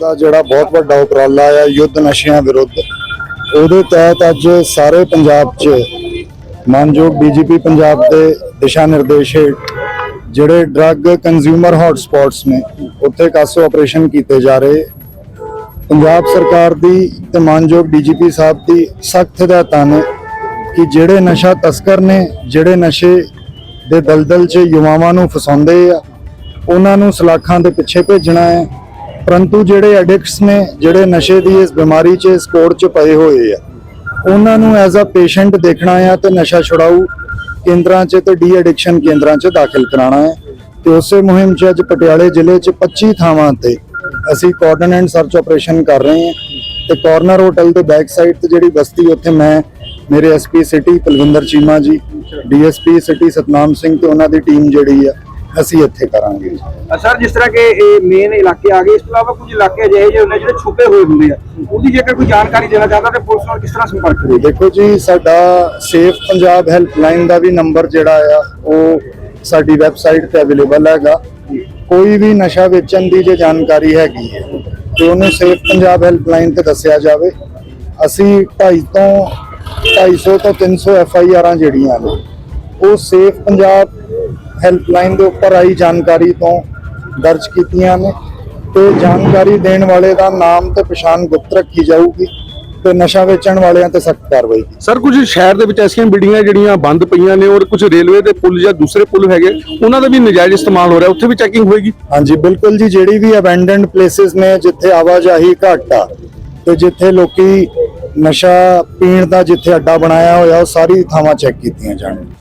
ਦਾ ਜਿਹੜਾ ਬਹੁਤ ਵੱਡਾ ਉਪਰਾਲਾ ਆ, ਯੁੱਧ ਨਸ਼ਿਆਂ ਵਿਰੁੱਧ। ਉਹਦੇ ਤਹਿਤ ਅੱਜ ਸਾਰੇ ਪੰਜਾਬ 'ਚ ਮਾਨਯੋਗ ਡੀਜੀਪੀ ਪੰਜਾਬ ਦੇ ਦਿਸ਼ਾ ਨਿਰਦੇਸ਼ ਜਿਹੜੇ ਡਰੱਗ ਕੰਜ਼ਿਊਮਰ ਹੌਟ ਨੇ, ਉੱਥੇ ਕਾਸੋ ਆਪਰੇਸ਼ਨ ਕੀਤੇ ਜਾ ਰਹੇ। ਪੰਜਾਬ ਸਰਕਾਰ ਦੀ ਤੇ ਮਾਨਯੋਗ ਡੀਜੀਪੀ ਸਾਹਿਬ ਦੀ ਸਖਤ ਹਦਾਇਤਾਂ ਨੇ ਕਿ ਜਿਹੜੇ ਨਸ਼ਾ ਤਸਕਰ ਨੇ, ਜਿਹੜੇ ਨਸ਼ੇ ਦੇ ਦਲਦਲ 'ਚ ਯੁਵਾਵਾਂ ਨੂੰ ਫਸਾਉਂਦੇ ਆ, ਉਹਨਾਂ ਨੂੰ ਸਲਾਖਾਂ ਦੇ ਪਿੱਛੇ ਭੇਜਣਾ ਹੈ। ਪਰੰਤੂ ਜਿਹੜੇ ਐਡਿਕਟਸ ਨੇ, ਜਿਹੜੇ ਨਸ਼ੇ ਦੀ ਇਸ ਬਿਮਾਰੀ 'ਚ, ਇਸ ਕੋੜ 'ਚ ਪਏ ਹੋਏ ਆ, ਉਹਨਾਂ ਨੂੰ ਐਜ਼ ਅ ਪੇਸ਼ੈਂਟ ਦੇਖਣਾ ਆ ਤੇ ਨਸ਼ਾ ਛੁਡਾਊ ਕੇਂਦਰਾਂ 'ਚ ਤੇ ਡੀ ਐਡਿਕਸ਼ਨ ਕੇਂਦਰਾਂ 'ਚ ਦਾਖਲ ਕਰਾਉਣਾ ਹੈ। ਤੇ ਉਸੇ ਮੁਹਿੰਮ 'ਚ ਅੱਜ ਪਟਿਆਲੇ ਜ਼ਿਲ੍ਹੇ 'ਚ 25 ਥਾਵਾਂ ਤੇ ਅਸੀਂ ਕੋਆਰਡੀਨੇਟ ਐਂਡ ਸਰਚ ਆਪਰੇਸ਼ਨ ਕਰ ਰਹੇ ਹਾਂ ਤੇ ਕਾਰਨਰ ਹੋਟਲ ਦੇ ਬੈਕ ਸਾਈਡ ਤੇ ਜਿਹੜੀ ਬਸਤੀ ਉੱਥੇ ਮੈਂ, ਮੇਰੇ ਐਸਪੀ ਸਿਟੀ ਕੁਲਵਿੰਦਰ ਚੀਮਾ ਜੀ ਡੀਐਸਪੀ ਸਿਟੀ ਸਤਨਾਮ ਸਿੰਘ ਤੇ ਉਹਨਾਂ ਦੀ ਟੀਮ ਜਿਹੜੀ ਆ ਅਸੀਂ ਇੱਥੇ ਕਰਾਂਗੇ। ਸਰ ਜਿਸ ਤਰ੍ਹਾਂ ਕਿ ਇਹ ਮੇਨ ਇਲਾਕੇ ਆ ਗਏ ਇਸ ਤੋਂ ਇਲਾਵਾ ਕੁਝ ਇਲਾਕੇ ਅਜਿਹੇ ਜਿਹੇ ਹੁੰਦੇ ਜਿਹੜੇ ਛੁਪੇ ਹੋਏ ਹੁੰਦੇ ਆ। ਉਹਦੀ ਜੇਕਰ ਕੋਈ ਜਾਣਕਾਰੀ ਦੇਣਾ ਚਾਹੁੰਦਾ ਤੇ ਪੁਲਿਸ ਨਾਲ ਕਿਸ ਤਰ੍ਹਾਂ ਸੰਪਰਕ ਕਰੇ ਦੇਖੋ ਜੀ ਸਾਡਾ ਸੇਫ ਪੰਜਾਬ ਹੈਲਪਲਾਈਨ ਦਾ ਵੀ ਨੰਬਰ ਜਿਹੜਾ ਆ ਉਹ ਸਾਡੀ ਵੈਬਸਾਈਟ ਤੇ ਅਵੇਲੇਬਲ ਹੈਗਾ। ਕੋਈ ਵੀ ਨਸ਼ਾ ਵੇਚਣ ਦੀ ਜੇ ਜਾਣਕਾਰੀ ਹੈਗੀ ਹੈ ਤੇ ਉਹਨੂੰ ਸੇਫ ਪੰਜਾਬ ਹੈਲਪਲਾਈਨ ਤੇ ਦੱਸਿਆ ਜਾਵੇ। ਅਸੀਂ 250 ਤੋਂ 250 ਤੋਂ 300 ਐਫ ਆਈ ਆਰਾਂ ਜਿਹੜੀਆਂ ਨੇ ਉਹ ਸੇਫ ਪੰਜਾਬ ਹੈਲਪਲਾਈਨ ਦੇ ਉੱਪਰ ਆਈ ਜਾਣਕਾਰੀ ਤੋਂ ਦਰਜ ਕੀਤੀਆਂ ਨੇ ਤੇ ਜਾਣਕਾਰੀ ਦੇਣ ਵਾਲੇ ਦਾ ਨਾਮ ਤੇ ਪਛਾਣ ਗੁਪਤ ਰੱਖੀ ਜਾਊਗੀ ਤੇ ਨਸ਼ਾ ਵੇਚਣ ਵਾਲਿਆਂ ਤੇ ਸਖਤ ਕਾਰਵਾਈ ਸਰ ਕੁਝ ਸ਼ਹਿਰ ਦੇ ਵਿੱਚ ਐਸੀਆਂ ਬਿਲਡਿੰਗਾਂ ਜਿਹੜੀਆਂ ਬੰਦ ਪਈਆਂ ਨੇ ਔਰ ਕੁਝ ਰੇਲਵੇ ਦੇ ਪੁਲ ਜਾਂ ਦੂਸਰੇ ਪੁਲ ਹੈਗੇ ਉਹਨਾਂ ਦਾ ਵੀ ਨਜਾਇਜ਼ ਇਸਤੇਮਾਲ ਹੋ ਰਿਹਾ ਉੱਥੇ ਵੀ ਚੈਕਿੰਗ ਹੋਏਗੀ? ਹਾਂਜੀ ਬਿਲਕੁਲ ਜੀ ਜਿਹੜੀ ਵੀ ਅਬੈਂਡਨਡ ਪਲੇਸਿਸ ਨੇ ਜਿੱਥੇ ਆਵਾਜਾਈ ਘੱਟ ਆ ਤੇ ਜਿੱਥੇ ਲੋਕੀ ਨਸ਼ਾ ਪੀਣ ਦਾ ਜਿੱਥੇ ਅੱਡਾ ਬਣਾਇਆ ਹੋਇਆ ਉਹ ਸਾਰੀ ਥਾਵਾਂ ਚੈੱਕ ਕੀਤੀਆਂ ਜਾਣਗੀਆਂ।